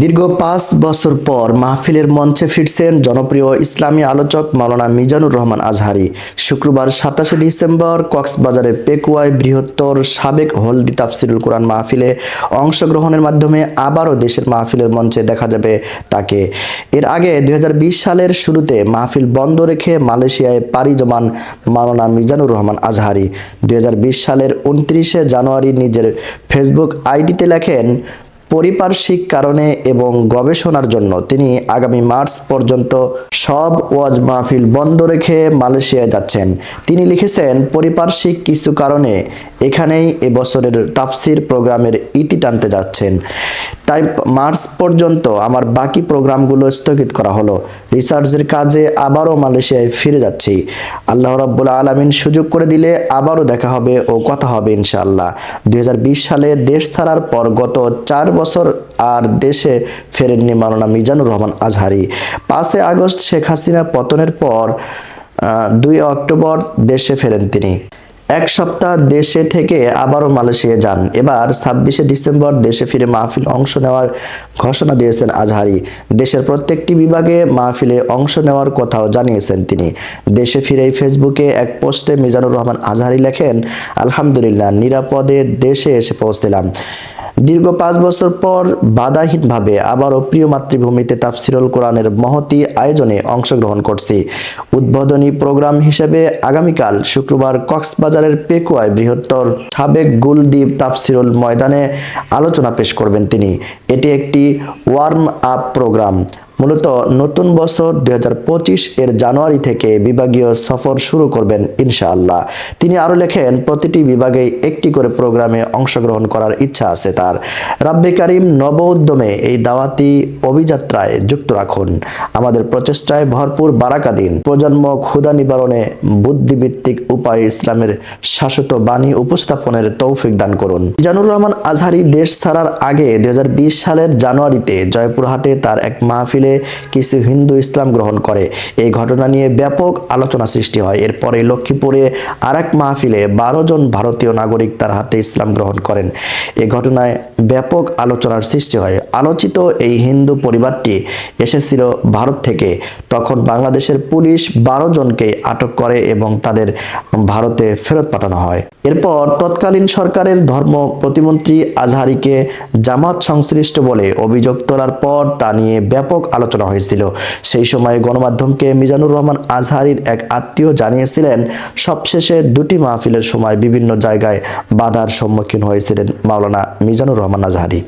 দীর্ঘ পাঁচ বছর পর মাহফিলের মঞ্চে ফিরছেন জনপ্রিয় ইসলামী আলোচক মাওলানা মিজানুর রহমান আজহারি। শুক্রবার সাতাশে ডিসেম্বর কক্সবাজারে পেকুয়ায় বৃহত্তর সাবেক হলদি তাফসিরুল কোরআন মাহফিলে অংশগ্রহণের মাধ্যমে আবারও দেশের মাহফিলের মঞ্চে দেখা যাবে তাকে। এর আগে দু হাজার বিশ সালের শুরুতে মাহফিল বন্ধ রেখে মালয়েশিয়ায় পাড়ি জমান মাওলানা মিজানুর রহমান আজহারি। দু হাজার বিশ সালের উনত্রিশে জানুয়ারি নিজের ফেসবুক আইডিতে লেখেন পরিপার্শ্বিক কারণে এবং গবেষণার জন্য তিনি আগামী মার্চ পর্যন্ত সব ওয়াজ মাহফিল বন্ধ রেখে মালয়েশিয়ায় যাচ্ছেন। তিনি লিখেছেন, পরিপার্শ্বিক কিছু কারণে এখানেই এবছরের তাফসির প্রোগ্রামের ইতি টানতে যাচ্ছেন। তাই মার্চ পর্যন্ত আমার বাকি প্রোগ্রামগুলো স্থগিত করা হলো। রিসার্চের কাজে আবারও মালয়েশিয়ায় ফিরে যাচ্ছি। আল্লাহ রাব্বুল আলমিন সুযোগ করে দিলে আবারও দেখা হবে ও কথা হবে ইনশাআল্লাহ। দুই হাজার বিশ সালে দেশ ছাড়ার পর গত চার বছর আর দেশে ফেরেননি মাওলানা মিজানুর রহমান আজহারি। পাঁচই আগস্ট শেখ হাসিনা পতনের পর দুই অক্টোবর দেশে ফেরেন তিনি। এক সপ্তাহ দেশে থেকে আবারও মালয়েশিয়া যান। এবার ছাব্বিশে ডিসেম্বর দেশে ফিরে মাহফিল অংশ নেওয়ার ঘোষণা দিয়েছেন আজহারি। দেশের প্রত্যেকটি বিভাগে মাহফিলে অংশ নেওয়ার কথাও জানিয়েছেন তিনি। দেশে ফিরেই ফেসবুকে এক পোস্টে মিজানুর রহমান আজহারি লেখেন, আলহামদুলিল্লাহ, নিরাপদে দেশে এসে পৌঁছলাম। দীর্ঘ পাঁচ বছর পর বাধাহীনভাবে আবারও প্রিয় মাতৃভূমিতে তাফসিরুল কোরআনের মহতি আয়োজনে অংশগ্রহণ করছি। উদ্বোধনী প্রোগ্রাম হিসেবে আগামীকাল শুক্রবার কক্সবাজারের পেকুয়ায় বৃহত্তর সাবেক গুলদ্বীপ তাফসিরুল ময়দানে আলোচনা পেশ করবেন তিনি। এটি একটি ওয়ার্ম আপ প্রোগ্রাম। মূলত নতুন বছর দুই হাজার পঁচিশ এর জানুয়ারি থেকে বিভাগীয় সফর শুরু করবেন ইনশাআল্লাহ। তিনি আরও লেখেন, প্রতিটি বিভাগে একটি করে প্রোগ্রামে অংশগ্রহণ করার ইচ্ছা আছে তার। রাব্বে কারিম নব উদ্যমে এই দাওয়াতি অভিযাত্রায় যুক্ত রাখুন। আমাদের প্রচেষ্টায় ভরপুর বারাকা দিন। প্রজন্ম ক্ষুদা নিবারণে বুদ্ধিভিত্তিক উপায় ইসলামের শাশ্বত বাণী উপস্থাপনের তৌফিক দান করুন। জানুর রহমান আজহারি দেশ ছাড়ার আগে দুই হাজার বিশ সালের জানুয়ারিতে জয়পুরহাটে তার এক মাহফিলে কিছু হিন্দু ইসলাম গ্রহণ করে। এই ঘটনা নিয়ে ব্যাপক আলোচনা সৃষ্টি হয়। এরপরে লক্ষ্মীপুরে আর এক মাহফিলে বারো জন ভারতীয় নাগরিক তার হাতে ইসলাম গ্রহণ করেন। এই ঘটনায় ব্যাপক আলোচনার সৃষ্টি হয়। আলোচিত এই হিন্দু পরিবারটি এসেছিল ভারত থেকে। তখন বাংলাদেশের পুলিশ বারো জনকে আটক করে এবং তাদের ভারতে ফেরত পাঠানো হয়। এরপর তৎকালীন সরকারের ধর্ম প্রতিমন্ত্রী আজহারিকে জামাত সংশ্লিষ্ট বলে অভিযোগ তোলার পর তা নিয়ে ব্যাপক আলোচনা হয়েছিল। সেই সময় গণমাধ্যমকে মিজানুর রহমান আজহারির এক আত্মীয় জানিয়েছিলেন, সবশেষে দুটি মাহফিলের সময় বিভিন্ন জায়গায় বাধার সম্মুখীন হয়েছিলেন মাওলানা মিজানুর রহমান আজহারি।